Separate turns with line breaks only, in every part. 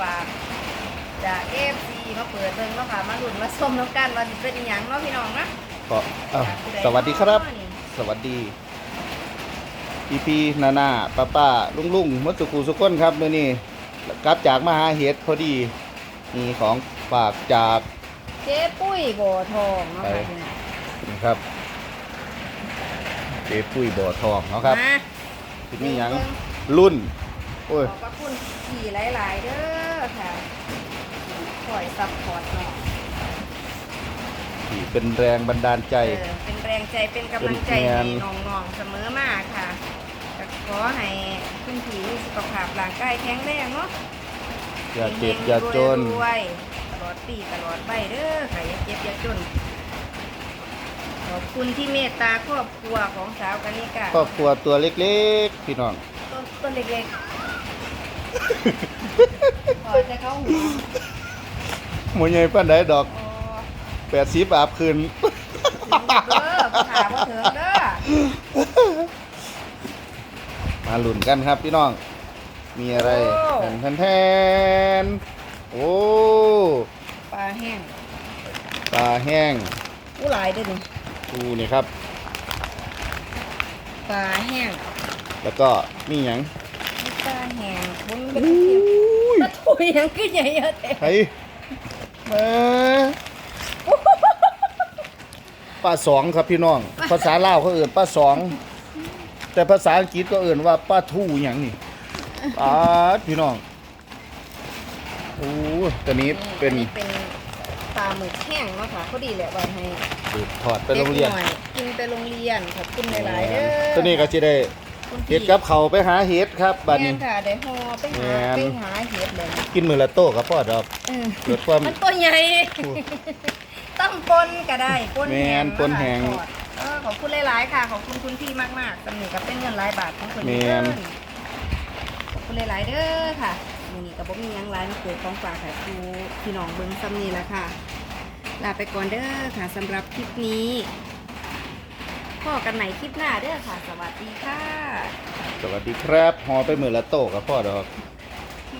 ฝากจากเอฟซีมาเปิดเบิ่งเนาะค่ะ มาลุ้นมาส้มน้ำกันว่าสิเป็นอหยังเนาะพี่น้องนะ
ก็อ้าว
จากผู้ใส
วัสดีครับ
เนาะนี่
สวัสดีพี่พี่นานาป้าป้าลุงลุงมัสุกูสุก้นครับมื่อนี้กลับจากมหาเฮ็ดพอดี มีของฝากจาก
เจ๊ปุ้ยบ่อทองเนาะค่ะ
ไป
พี่น้อง
นะครับเจ๊ปุ้ยบ่อทองเนาะครับ
มา
ที่นี่ยังรุ่น โอ้ย
ขอบพระคุณขี่หลาย ๆ เด้อค่ะ คอยซัพพอร์ตเนาะ
ที่เป็นแรงบันดาลใจ
เออเป็นแรงใจเป็นกำลังใจ
เป็นแรง
ให้น้องๆเสมอมาค่ะก็ขอให้คุณผีมีสุขภาพร่างกายแข็งแรงเนาะ
อย่าเจ็บอย่าจน
รวยๆตลอดปีตลอดไปเด้อค่ะอย่าเจ็บอย่าจน ขอบคุณที่เมตตาครอบครัวของสาวกานิกา
ครอบครัวตัวเล็กๆ พี่น้อง
ต้นต้นเล็กๆขอจะเข้าหัว
หมวยใหญ่ป้านใดดอก
อ๋อ
แปดสิบอาบคืน
ถึงเด้อผู้ถามว่าถึงเด้อ
มาลุ้นกันครับพี่น้อง มีอะไร
โอ้
แทนแทนแทนโอ้
ปลาแห้ง
ปลาแห้ง
อู้หลายเด้อนี่
ดูนี่ครับ
ปลาแห้ง
แล้วก็มีหยัง
มีปลาแห้งบนเป็นเทียมปลาถุยยังขึ้นใหญ่เยอะแต่
ไอ้ เอ้อปลาสองครับพี่น้อง ภาษาลาวเขาเอื่นปลาสอง แต่ภาษาอังกฤษก็เอื่นว่าปลาทูหยังนี่ปลาดพี่น้องโอ้ตัวนี้เป็น
อัเป็นปลาหมึกแห้งเนาะค่ะเขาดีแหละว่าให้
สืบทอดไปโรงเรียน
ด็กหน่อกินไปโรงเรียนขอบคุณหลายๆเด้อ
ตัวนี้ก็จะได้
คุณพี่
เห็ดกับเขาวไปหาเห็ดครับบัด
แม่
นี้
นค่ะได้ห่อไปหา
แม่น
ไปหาเห็ดเลย
กินมือละโต๊ะกับพ่อดอก
เออ
เกิดความ
มันตัวใหญ่ต้องปนก็ได้ปนแห
แม่
ง
นปนแห้ง
ทอดเออขอบคุณหลายๆค่ะขอบคุณคุณพี่มากๆสำนึกกับเป็นเงินหลายบาทของคน
แม่
เด้
น
อขอบคุณหลายๆเด้อค่ะมื้อนี้ก็บ่มีหยังหลายมีเกิดของฝากค่ะครูพี่น้องเบิ่งซ้ำนี้ละค่ะ ลาไปก่อนเด้อค่ะสำหรับคลิปนี้พอกันใหม่คลิปหน้าเด้อค่ะ สวัสดีค่ะ
ส วัสดีครับหอไปมือละโต๊ะกับพ่อดอก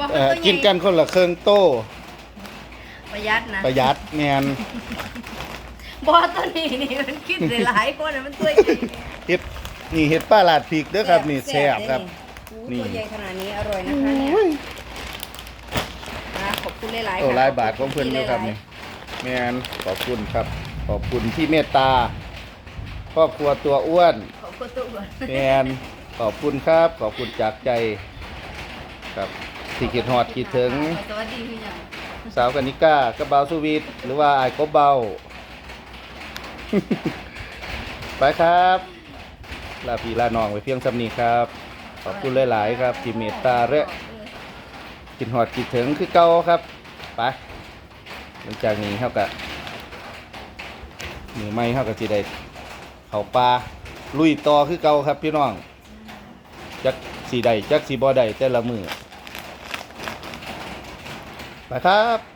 บอก
เอ่อ
ว่าตัวใหญ่
กินกันคนละเครื่องโต๊ะ
ประหยัดนะ
ประหยัดแมน
บอตัวนี้นี่มันคิดได้หลายคนนะมันตัวใหญ่
เห็ดนี่เห็ดป้าลาดพริกเด้อครับ นี่แซ่บครับ
นี่
นี่
ตัวใหญ่ขนาดนี้อร่อยนะคะเนี่ยนะขอบคุณหลายๆ
โอ้
ค่ะ
หลายบาทของเพื่อนด้วยครับนี่แมนขอบคุณครับ ขอบคุณที่เมตตาครอบครัวตัวอ้วน
ขอบคุณตัวอ้วน
แมน ขอบคุณครับ ขอบคุณจากใจครับที่คิดฮอดคิดถึง
สวัสดีพี่ใหญ่
สาวกนิก้ากระเบาสุวิทย์หรือว่าไอ้ายกบเบา ไปครับลาพี่ลาน้องไปเพียงสำนีครับ ขอบคุณหลาย ๆ ครับที่เมตตาและกินหอดกินถึงคือเก่าครับ ไปหลังจากนี้เขากะมือไม่เขากะสิได้เขาปลาลุยต่อคือเก่าครับพี่น้อง จักสีใดจักสีบ่ใดแต่ละมือไปครับ